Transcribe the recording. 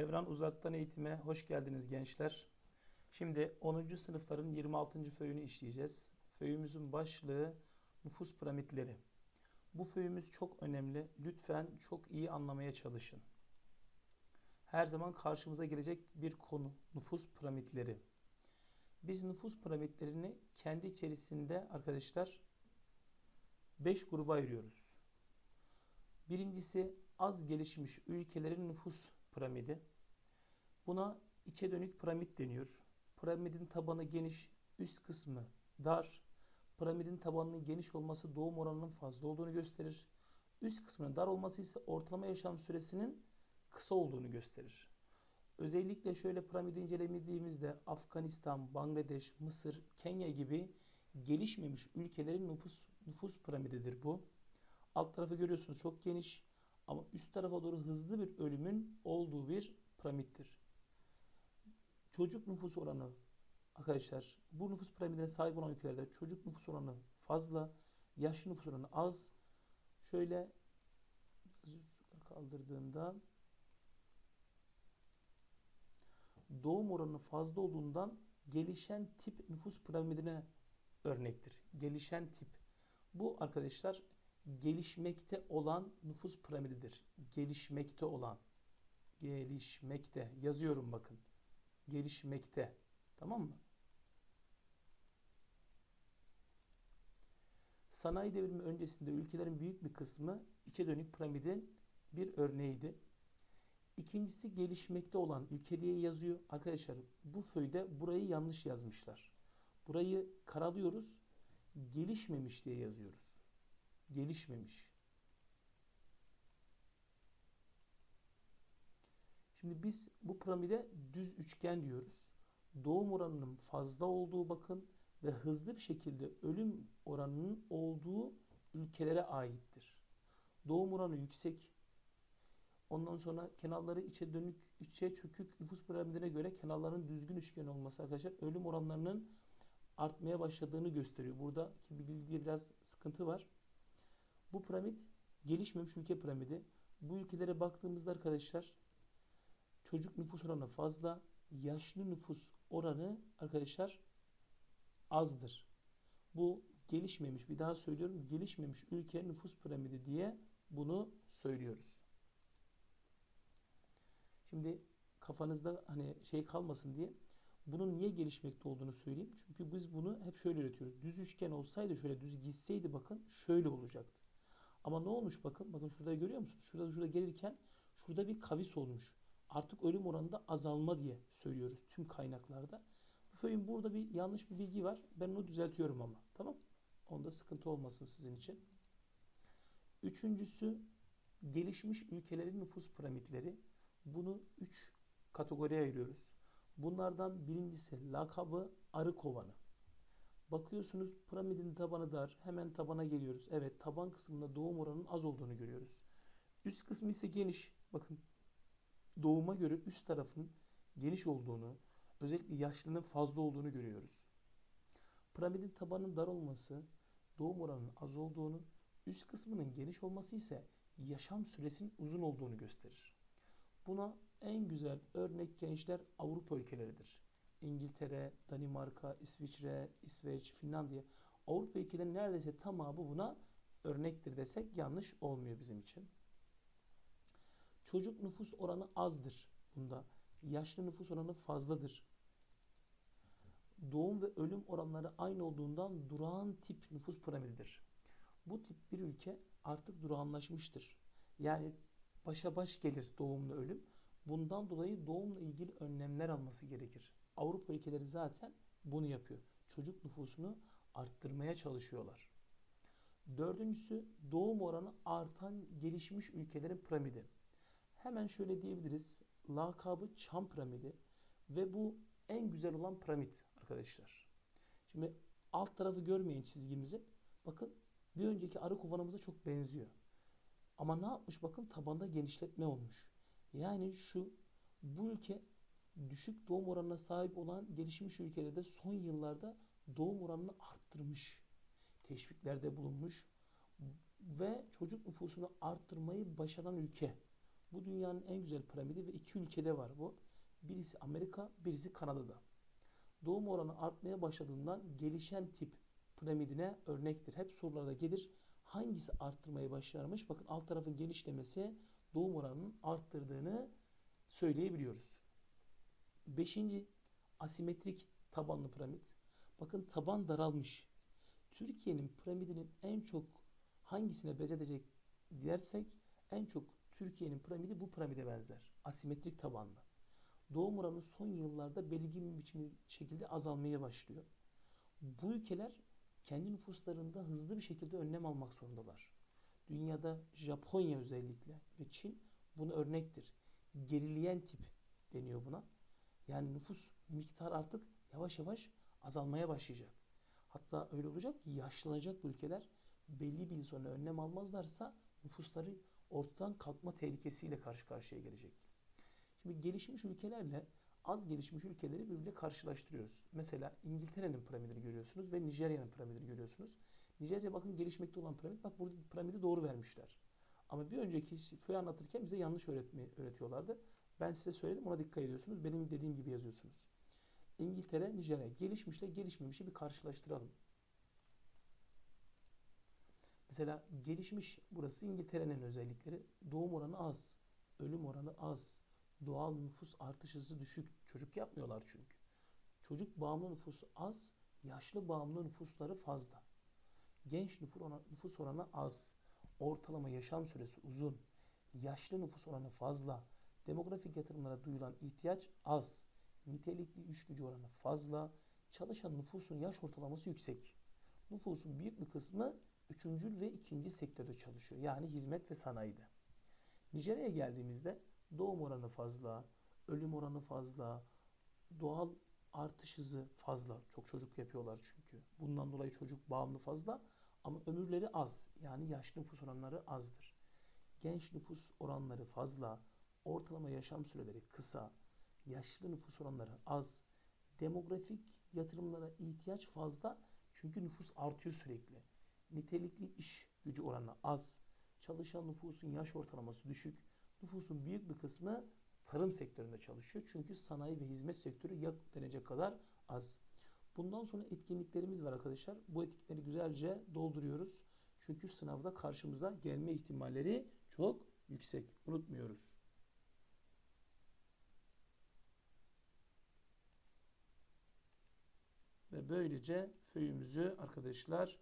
Devran Uzaktan Eğitime hoş geldiniz gençler. Şimdi 10. sınıfların 26. föyünü işleyeceğiz. Föyümüzün başlığı nüfus piramitleri. Bu föyümüz çok önemli. Lütfen çok iyi anlamaya çalışın. Her zaman karşımıza gelecek bir konu nüfus piramitleri. Biz nüfus piramitlerini kendi içerisinde arkadaşlar 5 gruba ayırıyoruz. Birincisi az gelişmiş ülkelerin nüfus piramidi. Buna içe dönük piramit deniyor. Piramidin tabanı geniş, üst kısmı dar. Piramidin tabanının geniş olması doğum oranının fazla olduğunu gösterir. Üst kısmının dar olması ise ortalama yaşam süresinin kısa olduğunu gösterir. Özellikle şöyle piramidi incelemediğimizde Afganistan, Bangladeş, Mısır, Kenya gibi gelişmemiş ülkelerin nüfus, nüfus piramididir bu. Alt tarafı görüyorsunuz çok geniş ama üst tarafa doğru hızlı bir ölümün olduğu bir piramittir. Çocuk nüfus oranı arkadaşlar bu nüfus piramidine sahip olan ülkelerde çocuk nüfus oranı fazla, yaşlı nüfus oranı az. Şöyle kaldırdığımda doğum oranı fazla olduğundan gelişen tip nüfus piramidine örnektir. Gelişen tip. Bu arkadaşlar gelişmekte olan nüfus piramididir. Gelişmekte olan. Gelişmekte. Yazıyorum bakın. Gelişmekte. Tamam mı? Sanayi devrimi öncesinde ülkelerin büyük bir kısmı içe dönük piramidin bir örneğiydi. İkincisi gelişmekte olan ülke diye yazıyor. Arkadaşlar bu föyde burayı yanlış yazmışlar. Burayı karalıyoruz. Gelişmemiş diye yazıyoruz. Gelişmemiş. Şimdi biz bu piramide düz üçgen diyoruz. Doğum oranının fazla olduğu bakın ve hızlı bir şekilde ölüm oranının olduğu ülkelere aittir. Doğum oranı yüksek. Ondan sonra kenarları içe dönük, içe çökük nüfus piramidine göre kenarların düzgün üçgen olması arkadaşlar ölüm oranlarının artmaya başladığını gösteriyor. Buradaki bilgiye biraz sıkıntı var. Bu piramit gelişmemiş ülke piramidi. Bu ülkelere baktığımızda arkadaşlar çocuk nüfus oranı fazla, yaşlı nüfus oranı arkadaşlar azdır. Bu gelişmemiş, bir daha söylüyorum, gelişmemiş ülke nüfus piramidi diye bunu söylüyoruz. Şimdi kafanızda hani şey kalmasın diye bunun niye gelişmekte olduğunu söyleyeyim. Çünkü biz bunu hep şöyle üretiyoruz. Düz üçgen olsaydı şöyle düz gitseydi bakın şöyle olacaktı. Ama ne olmuş bakın. Bakın şurada görüyor musunuz? Şurada şurada gelirken şurada bir kavis olmuş. Artık ölüm oranında azalma diye söylüyoruz tüm kaynaklarda. Bu föyün burada bir yanlış bir bilgi var. Ben onu düzeltiyorum ama. Tamam? Onda sıkıntı olmasın sizin için. Üçüncüsü gelişmiş ülkelerin nüfus piramitleri. Bunu üç kategoriye ayırıyoruz. Bunlardan birincisi lakabı arı kovanı. Bakıyorsunuz piramidin tabanı dar. Hemen tabana geliyoruz. Evet taban kısmında doğum oranının az olduğunu görüyoruz. Üst kısmı ise geniş. Bakın doğuma göre üst tarafın geniş olduğunu, özellikle yaşlının fazla olduğunu görüyoruz. Piramidin tabanının dar olması, doğum oranının az olduğunu, üst kısmının geniş olması ise yaşam süresinin uzun olduğunu gösterir. Buna en güzel örnek gençler Avrupa ülkeleridir. İngiltere, Danimarka, İsviçre, İsveç, Finlandiya. Avrupa ülkelerinin neredeyse tamamı buna örnektir desek yanlış olmuyor bizim için. Çocuk nüfus oranı azdır bunda. Yaşlı nüfus oranı fazladır. Doğum ve ölüm oranları aynı olduğundan durağan tip nüfus piramididir. Bu tip bir ülke artık durağanlaşmıştır. Yani başa baş gelir doğumla ölüm. Bundan dolayı doğumla ilgili önlemler alması gerekir. Avrupa ülkeleri zaten bunu yapıyor. Çocuk nüfusunu arttırmaya çalışıyorlar. Dördüncüsü doğum oranı artan gelişmiş ülkelerin piramidi. Hemen şöyle diyebiliriz. Lakabı çam piramidi ve bu en güzel olan piramit arkadaşlar. Şimdi alt tarafı görmeyin çizgimizi. Bakın bir önceki arı kovanımıza çok benziyor. Ama ne yapmış bakın tabanda genişletme olmuş. Yani şu bu ülke düşük doğum oranına sahip olan gelişmiş ülkelerde son yıllarda doğum oranını arttırmış. Teşviklerde bulunmuş ve çocuk nüfusunu arttırmayı başaran ülke. Bu dünyanın en güzel piramidi ve iki ülkede var bu. Birisi Amerika, birisi Kanada'da. Doğum oranı artmaya başladığından gelişen tip piramidine örnektir. Hep sorularda gelir. Hangisi arttırmayı başarmış? Bakın alt tarafın genişlemesi doğum oranının arttırdığını söyleyebiliyoruz. Beşinci asimetrik tabanlı piramit. Bakın taban daralmış. Türkiye'nin piramidinin en çok hangisine benzetecek dersek en çok Türkiye'nin piramidi bu piramide benzer. Asimetrik tabanlı. Doğum oranı son yıllarda belirgin bir şekilde azalmaya başlıyor. Bu ülkeler kendi nüfuslarında hızlı bir şekilde önlem almak zorundalar. Dünyada Japonya özellikle ve Çin buna örnektir. Gerileyen tip deniyor buna. Yani nüfus miktarı artık yavaş yavaş azalmaya başlayacak. Hatta öyle olacak ki yaşlanacak ülkeler belli bir yıl sonra önlem almazlarsa nüfusları ortadan kalkma tehlikesiyle karşı karşıya gelecek. Şimdi gelişmiş ülkelerle az gelişmiş ülkeleri birbiriyle karşılaştırıyoruz. Mesela İngiltere'nin piramidini görüyorsunuz ve Nijerya'nın piramidini görüyorsunuz. Nijerya bakın gelişmekte olan piramit. Bak burada piramidi doğru vermişler. Ama bir önceki föyü anlatırken bize yanlış öğretme, öğretiyorlardı. Ben size söyledim ona dikkat ediyorsunuz. Benim dediğim gibi yazıyorsunuz. İngiltere, Nijerya gelişmişle gelişmemişi bir karşılaştıralım. Mesela gelişmiş burası İngiltere'nin özellikleri. Doğum oranı az, ölüm oranı az, doğal nüfus artış hızı düşük. Çocuk yapmıyorlar çünkü. Çocuk bağımlı nüfusu az, yaşlı bağımlı nüfusları fazla. Genç nüfus oranı, az, ortalama yaşam süresi uzun, yaşlı nüfus oranı fazla, demografik yatırımlara duyulan ihtiyaç az, nitelikli iş gücü oranı fazla, çalışan nüfusun yaş ortalaması yüksek. Nüfusun büyük bir kısmı üçüncül ve ikinci sektörde çalışıyor. Yani hizmet ve sanayide. Nijerya'ya geldiğimizde doğum oranı fazla, ölüm oranı fazla, doğal artış hızı fazla. Çok çocuk yapıyorlar çünkü. Bundan dolayı çocuk bağımlı fazla ama ömürleri az. Yani yaşlı nüfus oranları azdır. Genç nüfus oranları fazla, ortalama yaşam süreleri kısa, yaşlı nüfus oranları az, demografik yatırımlara ihtiyaç fazla çünkü nüfus artıyor sürekli. Nitelikli iş gücü oranı az, çalışan nüfusun yaş ortalaması düşük, nüfusun büyük bir kısmı tarım sektöründe çalışıyor. Çünkü sanayi ve hizmet sektörü yok denecek kadar az. Bundan sonra etkinliklerimiz var arkadaşlar. Bu etkinlikleri güzelce dolduruyoruz. Çünkü sınavda karşımıza gelme ihtimalleri çok yüksek. Unutmuyoruz. Ve böylece föyümüzü arkadaşlar